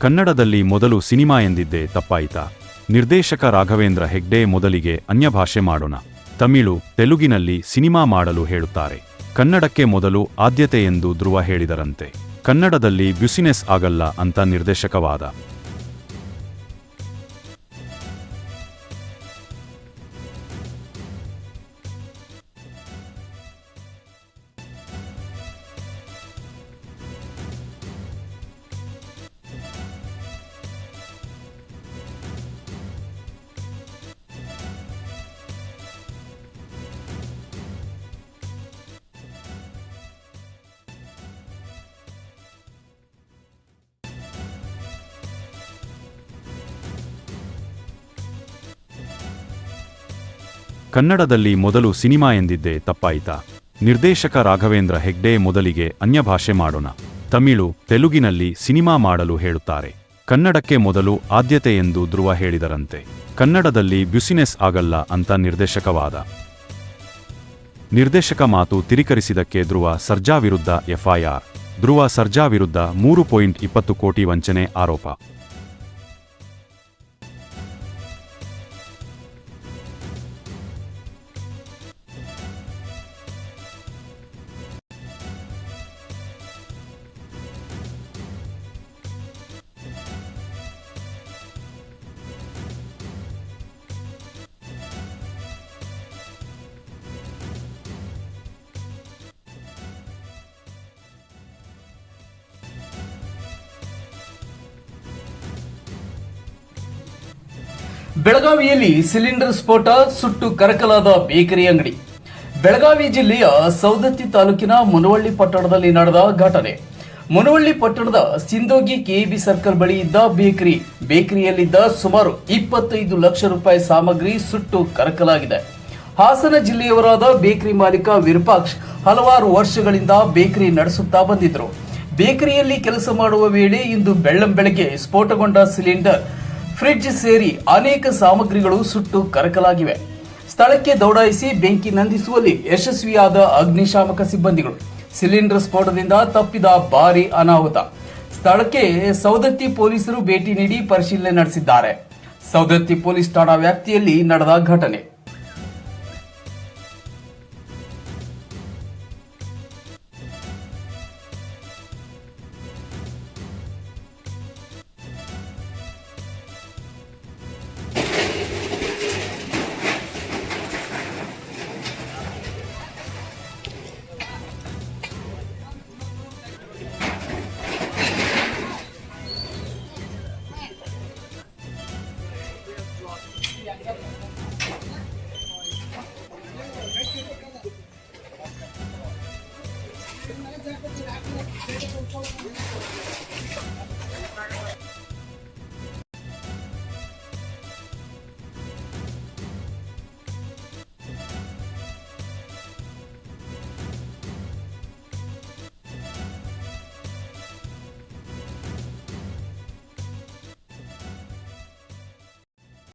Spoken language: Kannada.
ಕನ್ನಡದಲ್ಲಿ ಮೊದಲು ಸಿನಿಮಾ ಎಂದಿದ್ದೆ ತಪ್ಪಾಯಿತಾ. ನಿರ್ದೇಶಕ ರಾಘವೇಂದ್ರ ಹೆಗ್ಡೆ ಮೊದಲಿಗೆ ಅನ್ಯಭಾಷೆ ಮಾಡೋಣ. ತಮಿಳು, ತೆಲುಗಿನಲ್ಲಿ ಸಿನಿಮಾ ಮಾಡಲು ಹೇಳುತ್ತಾರೆ. ಕನ್ನಡಕ್ಕೆ ಮೊದಲು ಆದ್ಯತೆ ಎಂದು ಧ್ರುವ ಹೇಳಿದರಂತೆ. ಕನ್ನಡದಲ್ಲಿ ಬ್ಯುಸಿನೆಸ್ ಆಗಲ್ಲ ಅಂತ ನಿರ್ದೇಶಕವಾದ ಕನ್ನಡದಲ್ಲಿ ಮೊದಲು ಸಿನಿಮಾ ಎಂದಿದ್ದೇ ತಪ್ಪಾಯಿತಾ. ನಿರ್ದೇಶಕ ರಾಘವೇಂದ್ರ ಹೆಗ್ಡೆ ಮೊದಲಿಗೆ ಅನ್ಯಭಾಷೆ ಮಾಡೋಣ. ತಮಿಳು, ತೆಲುಗಿನಲ್ಲಿ ಸಿನಿಮಾ ಮಾಡಲು ಹೇಳುತ್ತಾರೆ. ಕನ್ನಡಕ್ಕೆ ಮೊದಲು ಆದ್ಯತೆ ಎಂದು ಧ್ರುವ ಹೇಳಿದರಂತೆ. ಕನ್ನಡದಲ್ಲಿ ಬ್ಯುಸಿನೆಸ್ ಆಗಲ್ಲ ಅಂತ ನಿರ್ದೇಶಕವಾದ. ನಿರ್ದೇಶಕ ಮಾತು ತಿರಿಕರಿಸಿದಕ್ಕೆ ಧ್ರುವ ಸರ್ಜಾ ವಿರುದ್ಧ ಎಫ್ಐಆರ್. ಧ್ರುವ ಸರ್ಜಾ ವಿರುದ್ಧ ಮೂರು ಪಾಯಿಂಟ್ ಇಪ್ಪತ್ತು ಕೋಟಿ ವಂಚನೆ ಆರೋಪ. ಬೆಳಗಾವಿಯಲ್ಲಿ ಸಿಲಿಂಡರ್ ಸ್ಫೋಟ, ಸುಟ್ಟು ಕರಕಲಾದ ಬೇಕರಿ ಅಂಗಡಿ. ಬೆಳಗಾವಿ ಜಿಲ್ಲೆಯ ಸೌದತ್ತಿ ತಾಲೂಕಿನ ಮುನವಳ್ಳಿ ಪಟ್ಟಣದಲ್ಲಿ ನಡೆದ ಘಟನೆ. ಮುನವಳ್ಳಿ ಪಟ್ಟಣದ ಸಿಂಧೋಗಿ ಕೆಇಬಿ ಸರ್ಕಲ್ ಬಳಿ ಇದ್ದ ಬೇಕರಿ, ಬೇಕರಿಯಲ್ಲಿದ್ದ ಸುಮಾರು ಇಪ್ಪತ್ತೈದು ಲಕ್ಷ ರೂಪಾಯಿ ಸಾಮಗ್ರಿ ಸುಟ್ಟು ಕರಕಲಾಗಿದೆ. ಹಾಸನ ಜಿಲ್ಲೆಯವರಾದ ಬೇಕರಿ ಮಾಲೀಕ ವಿರೂಪಾಕ್ಷ್ ಹಲವಾರು ವರ್ಷಗಳಿಂದ ಬೇಕರಿ ನಡೆಸುತ್ತಾ ಬಂದಿದ್ದರು. ಬೇಕರಿಯಲ್ಲಿ ಕೆಲಸ ಮಾಡುವ ವೇಳೆ ಇಂದು ಬೆಳ್ಳಂ ಬೆಳಗ್ಗೆ ಸ್ಫೋಟಗೊಂಡ ಸಿಲಿಂಡರ್ ಫ್ರಿಡ್ಜ್ ಸೇರಿ ಅನೇಕ ಸಾಮಗ್ರಿಗಳು ಸುಟ್ಟು ಕರಕಲಾಗಿವೆ. ಸ್ಥಳಕ್ಕೆ ದೌಡಾಯಿಸಿ ಬೆಂಕಿ ನಂದಿಸುವಲ್ಲಿ ಯಶಸ್ವಿಯಾದ ಅಗ್ನಿಶಾಮಕ ಸಿಬ್ಬಂದಿಗಳು. ಸಿಲಿಂಡರ್ ಸ್ಫೋಟದಿಂದ ತಪ್ಪಿದ ಭಾರಿ ಅನಾಹುತ. ಸ್ಥಳಕ್ಕೆ ಸೌದತ್ತಿ ಪೊಲೀಸರು ಭೇಟಿ ನೀಡಿ ಪರಿಶೀಲನೆ ನಡೆಸಿದ್ದಾರೆ. ಸೌದತ್ತಿ ಪೊಲೀಸ್ ಠಾಣಾ ವ್ಯಾಪ್ತಿಯಲ್ಲಿ ನಡೆದ ಘಟನೆ.